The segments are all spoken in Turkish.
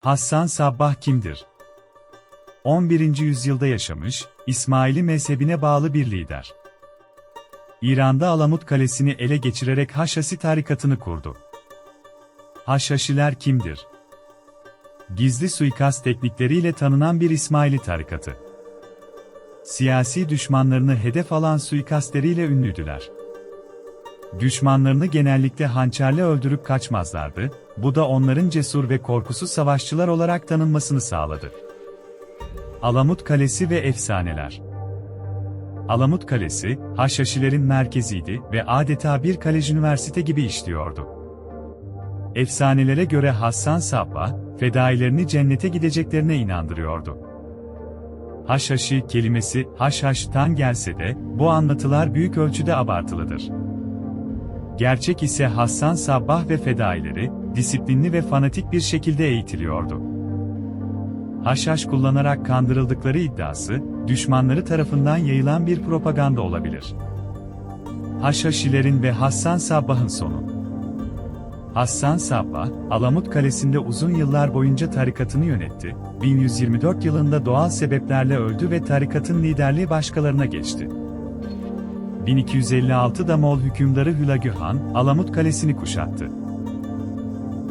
Hassan Sabbah kimdir? 11. yüzyılda yaşamış, İsmaili mezhebine bağlı bir lider. İran'da Alamut Kalesi'ni ele geçirerek Haşhaşi tarikatını kurdu. Haşhaşiler kimdir? Gizli suikast teknikleriyle tanınan bir İsmaili tarikatı. Siyasi düşmanlarını hedef alan suikastleriyle ünlüdüler. Düşmanlarını genellikle hançerle öldürüp kaçmazlardı, bu da onların cesur ve korkusuz savaşçılar olarak tanınmasını sağladı. Alamut Kalesi ve Efsaneler Alamut Kalesi, Haşhaşilerin merkeziydi ve adeta bir kalej üniversite gibi işliyordu. Efsanelere göre Hassan Sabbah, fedailerini cennete gideceklerine inandırıyordu. Haşhaşi kelimesi haşhaştan gelse de, bu anlatılar büyük ölçüde abartılıdır. Gerçek ise Hassan Sabbah ve fedaileri, disiplinli ve fanatik bir şekilde eğitiliyordu. Haşhaş kullanarak kandırıldıkları iddiası, düşmanları tarafından yayılan bir propaganda olabilir. Haşhaşilerin ve Hassan Sabbah'ın sonu Hassan Sabbah, Alamut Kalesi'nde uzun yıllar boyunca tarikatını yönetti, 1124 yılında doğal sebeplerle öldü ve tarikatın liderliği başkalarına geçti. 1256'da Moğol hükümdarı Hülagü Han, Alamut Kalesi'ni kuşattı.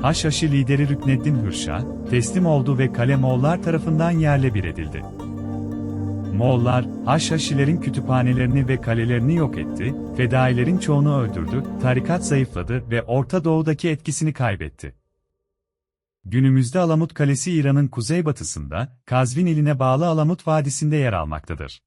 Haşhaşi lideri Rükneddin Hürşah, teslim oldu ve kale Moğollar tarafından yerle bir edildi. Moğollar, Haşhaşilerin kütüphanelerini ve kalelerini yok etti, fedailerin çoğunu öldürdü, tarikat zayıfladı ve Orta Doğu'daki etkisini kaybetti. Günümüzde Alamut Kalesi İran'ın kuzeybatısında, Kazvin iline bağlı Alamut Vadisi'nde yer almaktadır.